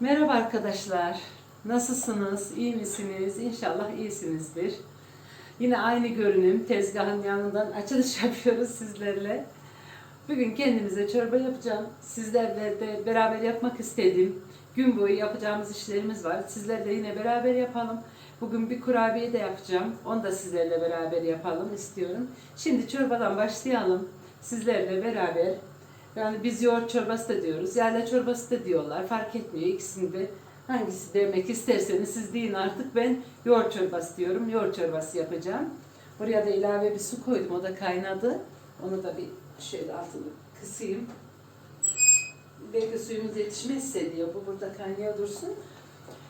Merhaba arkadaşlar. Nasılsınız? İyi misiniz? İnşallah iyisinizdir. Yine aynı görünüm tezgahın yanından açılış yapıyoruz sizlerle. Bugün kendimize çorba yapacağım. Sizlerle de beraber yapmak istedim. Gün boyu yapacağımız işlerimiz var. Sizlerle yine beraber yapalım. Bugün bir kurabiye de yapacağım. Onu da sizlerle beraber yapalım istiyorum. Şimdi çorbadan başlayalım. Sizlerle beraber yani biz yoğurt çorbası da diyoruz, yayla çorbası da diyorlar. Fark etmiyor ikisini de. Hangisi demek isterseniz siz deyin artık. Ben yoğurt çorbası diyorum. Yoğurt çorbası yapacağım. Buraya da ilave bir su koydum. O da kaynadı. Onu da bir şöyle altını kısayım. Belki suyumuz yetişmezse diyor. Bu burada kaynıyor dursun.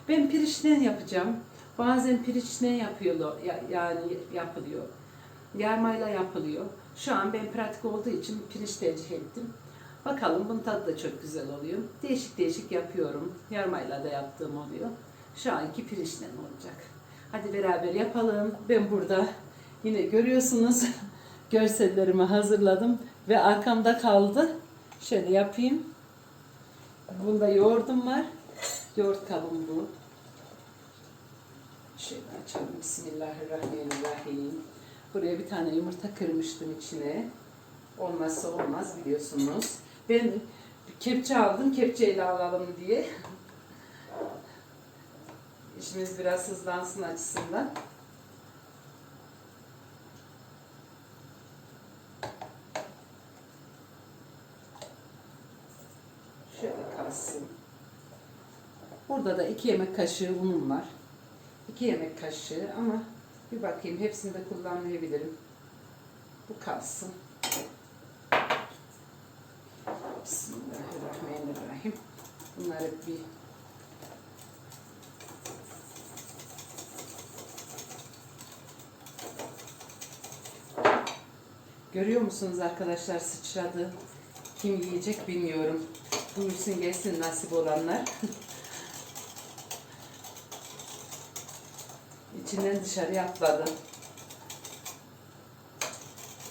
Ben pirinçten yapacağım. Bazen pirinçten yapıyor, ya- yani yapılıyor. Yarmayla yapılıyor. Şu an ben pratik olduğu için pirinç tercih ettim. Bakalım bunun tadı da çok güzel oluyor. Değişik değişik yapıyorum. Yarmayla da yaptığım oluyor. Şu anki pirinçten olacak. Hadi beraber yapalım. Ben burada yine görüyorsunuz görsellerimi hazırladım ve arkamda kaldı. Şöyle yapayım. Bunda yoğurdum var. Yoğurt kabım bu. Şöyle açalım. Bismillahirrahmanirrahim. Buraya bir tane yumurta kırmıştım içine. Olmazsa olmaz biliyorsunuz. Ben kepçe aldım, kepçeyle alalım diye. İşimiz biraz hızlansın açısından. Şöyle kalsın. Burada da iki yemek kaşığı unum var. İki yemek kaşığı ama bir bakayım hepsini de kullanmayabilirim. Bu kalsın. Bismillahirrahmanirrahim. Bunları bir Görüyor musunuz arkadaşlar sıçradı. Kim yiyecek bilmiyorum. Buyursun gelsin nasip olanlar. İçinden dışarıya atladı.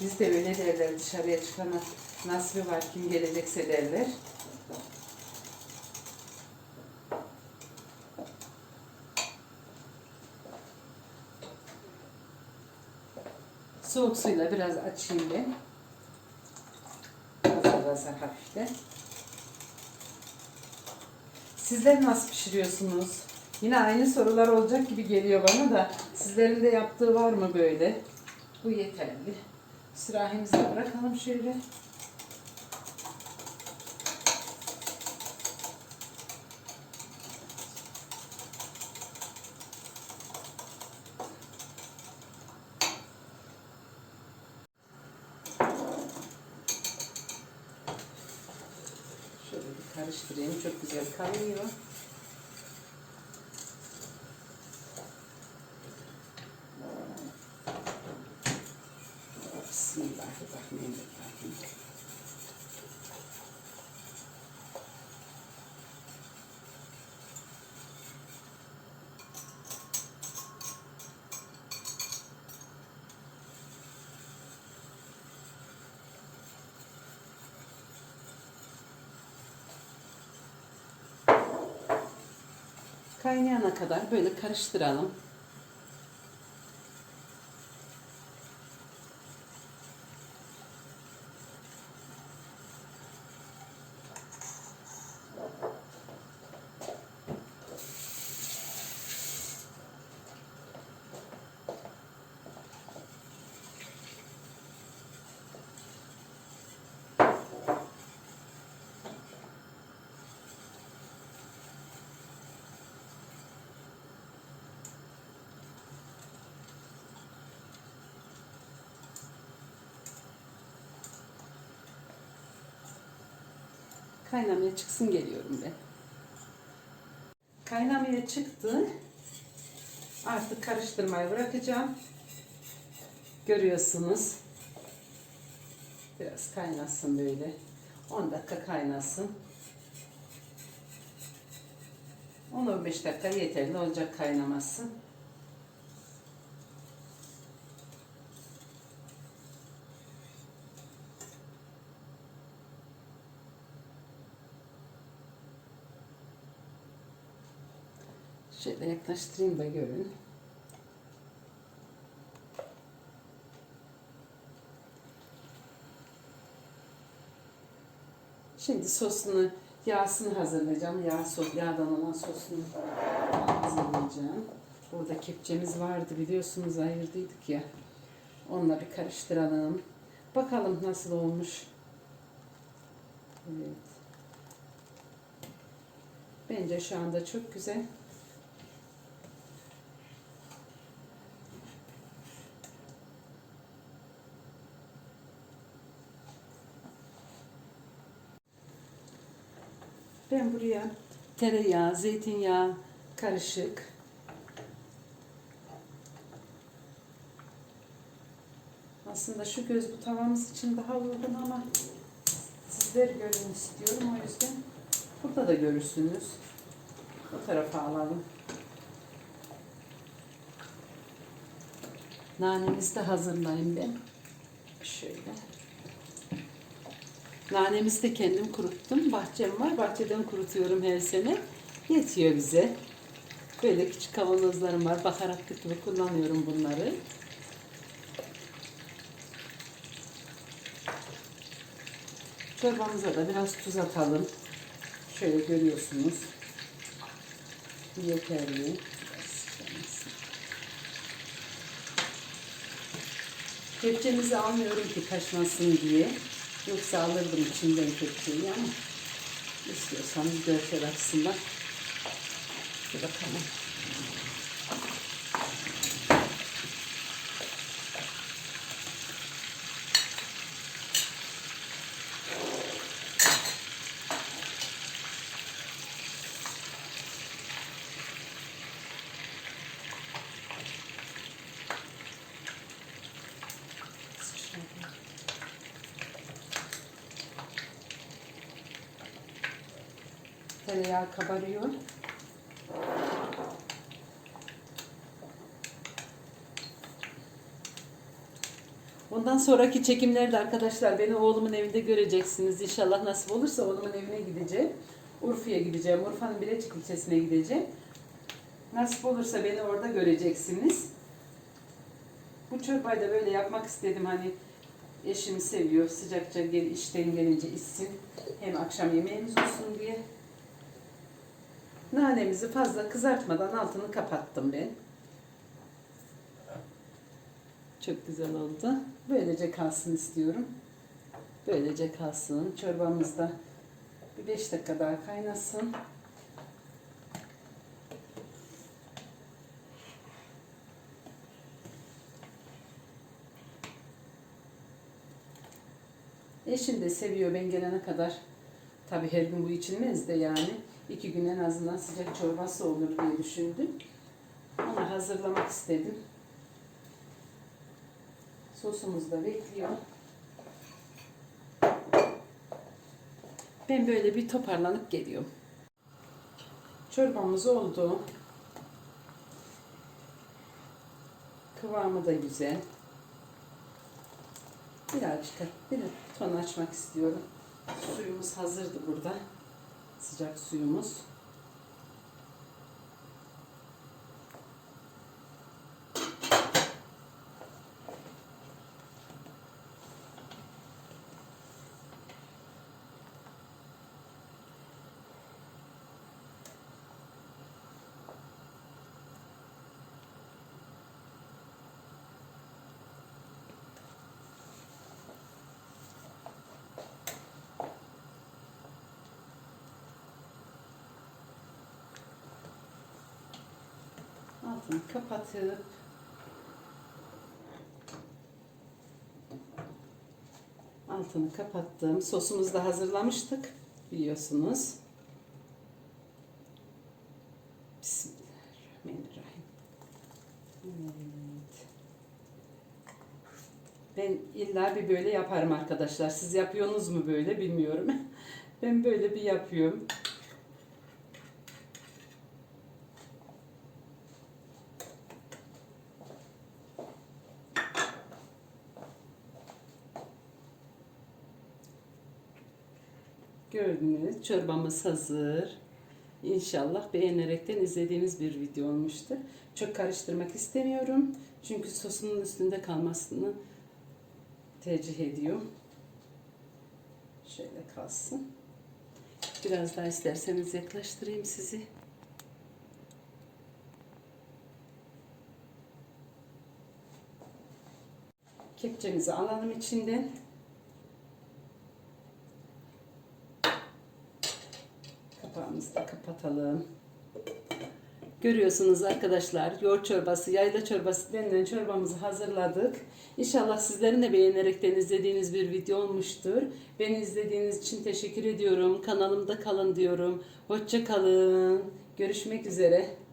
Bizde öyle derler dışarıya çıkana nasibi var kim gelecekse derler. Soğuk suyla biraz açayım ben. Azar azar hafifte. Sizler nasıl pişiriyorsunuz? Yine aynı sorular olacak gibi geliyor bana da. Sizlerin de yaptığı var mı böyle? Bu yeterli. Sürahimizi bırakalım şöyle. Şöyle bir karıştırayım. Çok güzel kaynıyor. Bismillahirrahmanirrahim. Kaynayana kadar böyle karıştıralım. Kaynamaya çıksın geliyorum ben. Kaynamaya çıktı. Artık karıştırmayı bırakacağım. Görüyorsunuz. Biraz kaynasın böyle. 10 dakika kaynasın. 10-15 dakika yeterli olacak kaynaması. Şöyle yaklaştırayım da görün. Şimdi sosunu, yağsını hazırlayacağım. Yağ sos, yağdan olan sosunu hazırlayacağım. Burada kepçemiz vardı biliyorsunuz ayırdıydık ya. Onunla bir karıştıralım. Bakalım nasıl olmuş. Evet. Bence şu anda çok güzel. Ben buraya tereyağı, zeytinyağı karışık. Aslında şu göz bu tavamız için daha uygun ama sizler görün istiyorum o yüzden burada da görürsünüz. Bu tarafa alalım. Nanemizi de hazırlayayım ben. Şöyle. Nanemizi de kendim kuruttum. Bahçem var. Bahçeden kurutuyorum her sene. Yetiyor bize. Böyle küçük kavanozlarım var. Baharatlık gibi kullanıyorum bunları. Çorbamıza da biraz tuz atalım. Şöyle görüyorsunuz. Yeterli. Kepçemizi almıyorum ki taşmasın diye. Yoksa alırdım içinden kepçeyi ama istiyorsanız görsel açısından. Bir bakalım. Tereyağı kabarıyor. Bundan sonraki çekimlerde arkadaşlar beni oğlumun evinde göreceksiniz. İnşallah nasip olursa oğlumun evine gideceğim. Urfa'ya gideceğim. Urfa'nın Bilecik ilçesine gideceğim. Nasip olursa beni orada göreceksiniz. Bu çorbayı da böyle yapmak istedim. Hani eşim seviyor. Sıcakça gel, işten gelince içsin. Hem akşam yemeğimiz olsun diye. Nanemizi fazla kızartmadan altını kapattım ben. Çok güzel oldu. Böylece kalsın istiyorum. Böylece kalsın. Çorbamız da bir 5 dakika daha kaynasın. Eşim de seviyor ben gelene kadar. Tabi her gün bu içilmez de yani. İki gün en azından sıcak çorbası olur diye düşündüm. Onu hazırlamak istedim. Sosumuz da bekliyor. Ben böyle bir toparlanıp geliyorum. Çorbamız oldu. Kıvamı da güzel. Birazcık bir ton açmak istiyorum. Suyumuz hazırdı burada. Sıcak suyumuz. Altını kapatıp altını kapattım. Sosumuzu da hazırlamıştık biliyorsunuz. Bismillahirrahmanirrahim. Evet. Ben illa bir böyle yaparım arkadaşlar. Siz yapıyorsunuz mu böyle bilmiyorum. Ben böyle bir yapıyorum. Gördünüz çorbamız hazır. İnşallah beğenerekten izlediğiniz bir video olmuştur. Çok karıştırmak istemiyorum. Çünkü sosunun üstünde kalmasını tercih ediyorum. Şöyle kalsın. Biraz daha isterseniz yaklaştırayım sizi. Kepçemizi alalım içinden. Kapağımızı da kapatalım. Görüyorsunuz arkadaşlar yoğurt çorbası, yayla çorbası denilen çorbamızı hazırladık. İnşallah sizlerin de beğenerekten izlediğiniz bir video olmuştur. Beni izlediğiniz için teşekkür ediyorum. Kanalımda kalın diyorum. Hoşça kalın. Görüşmek üzere.